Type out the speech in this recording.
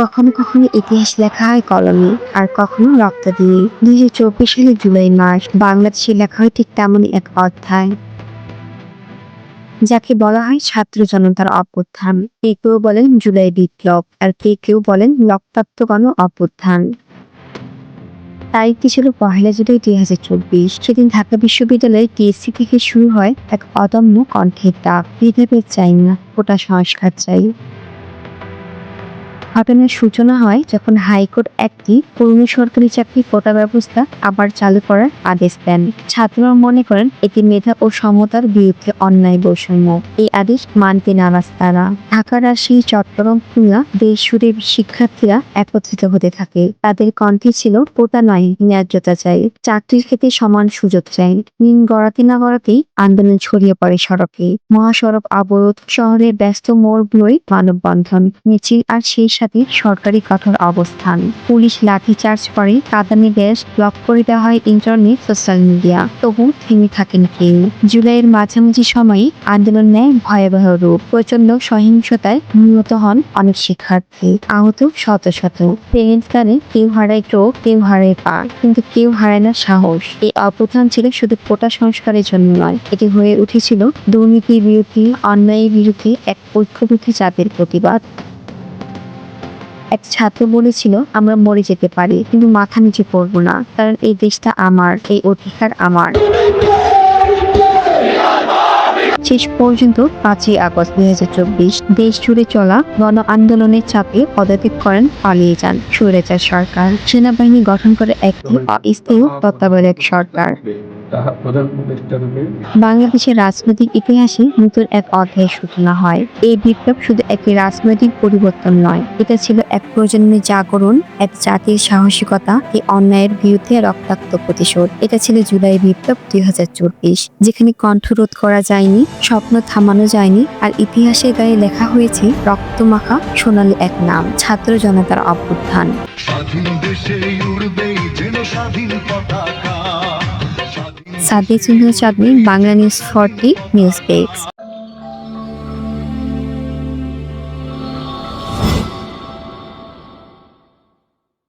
কখনো কখনো ইতিহাস লেখা হয় কলমে আর কখনো রক্ত দিয়ে দুই হাজার চব্বিশ সালের জুলাই মাস বাংলাদেশে লেখা হয় ঠিক তেমনই এক অধ্যায়। যাকে বলা হয় ছাত্র জনতার অভ্যুত্থান। কে কেউ বলেন জুলাই বিপ্লব, আর কে কেউ বলেন রক্তাক্ত গণ অভ্যুত্থান তারিখটি ছিল পহেলা জুলাই দুই হাজার চব্বিশ। সেদিন ঢাকা বিশ্ববিদ্যালয়ে টিএসসি থেকে শুরু হয় এক অদম্য কণ্ঠের ডাক। বিভেদ চাই না ওটা সংস্কার চাই। ঘটনার সূচনা হয় যখন হাইকোর্ট একটি পুরনো সরকারি চাকরি কোটা ব্যবস্থা আবার চালু করার আদেশ দেন। ছাত্ররা মনে করেন এটি মেধা ও সমতার বিরুদ্ধে অন্যায় বৈষম্য। এই আদেশ মানতে নারাজ তারা। ঢাকা, রাজশাহী, চট্টগ্রাম, খুলনা দেশ জুড়ে শিক্ষার্থীরা একত্রিত হতে থাকে। তাদের কণ্ঠে ছিল কোটা নয়, ন্যায্যতা চাই। চাকরির ক্ষেত্রে সমান সুযোগ চাই। দিন গড়াতে না গড়াতেই আন্দোলন ছড়িয়ে পড়ে সড়কে। মহাসড়ক অবরোধ, শহরের ব্যস্ত মোড়গুলোই মানববন্ধন, মিছিল আর সেই সাথে সরকারি কঠোর অবস্থান। পুলিশ লাঠিচার্জ করে কাদানি গ্যাস ব্লক করে দেওয়া হয় ইন্টারনেট, সোশ্যাল মিডিয়া। তবু থেমে থাকেন কেউ। জুলাইয়ের মাঝামাঝি সময়ে আন্দোলন নেয় ভয়াবহ রূপ। প্রচণ্ড সহিংসতায় নিহত হন অনেক শিক্ষার্থী। আহত শত শত। গানে কেউ হারায় চোখ, কেউ হারায় পা। কিন্তু কেউ হারায় না সাহস। এই অবদান ছিল শুধু কোটা সংস্কারের জন্য নয়, এটি হয়ে উঠেছিল দুর্নীতির বিরুদ্ধে, অন্যায়ের বিরুদ্ধে এক ঐক্যবদ্ধ জাতির প্রতিবাদ। এক ছাত্র বলেছিল আমরা মরে যেতে পারি কিন্তু মাথা নিচে পড়ব না কারণ এই দেশটা আমার এই অধিকার আমার। শেষ পর্যন্ত পাঁচই আগস্ট দুই হাজার চব্বিশ দেশ জুড়ে চলা গণ আন্দোলনের চাপে পদত্যাগ করেন পালিয়ে যান সুরেচার সরকার। সেনাবাহিনী গঠন করে একটি অস্থায়ী তত্ত্বাবধায়ক সরকার। তাহা প্রধান উপদেষ্টা বাংলাদেশের রাজনৈতিক ইতিহাসে নতুন এক অধ্যায়ের সূচনা হয়। এই বিপ্লব শুধু একটি রাজনৈতিক পরিবর্তন নয় এটা ছিল এক প্রজন্মের জাগরণ এক জাতির সাহসিকতা এই অন্যায়ের বিরুদ্ধে রক্তাক্ত প্রতিশোধ। এটা ছিল জুলাই বিপ্লব দুই হাজার চব্বিশ যেখানে কণ্ঠরোধ করা যায়নি স্বপ্ন থামানো যায়নি আর ইতিহাসের গায়ে লেখা হয়েছে রক্তমাখা সোনালী এক নাম ছাত্র জনতার অভ্যুত্থান। স্বাধীন দেশে উড়বে যেন স্বাধীন পতাকা। Sadik Chandra Chandni Bangla news forty news page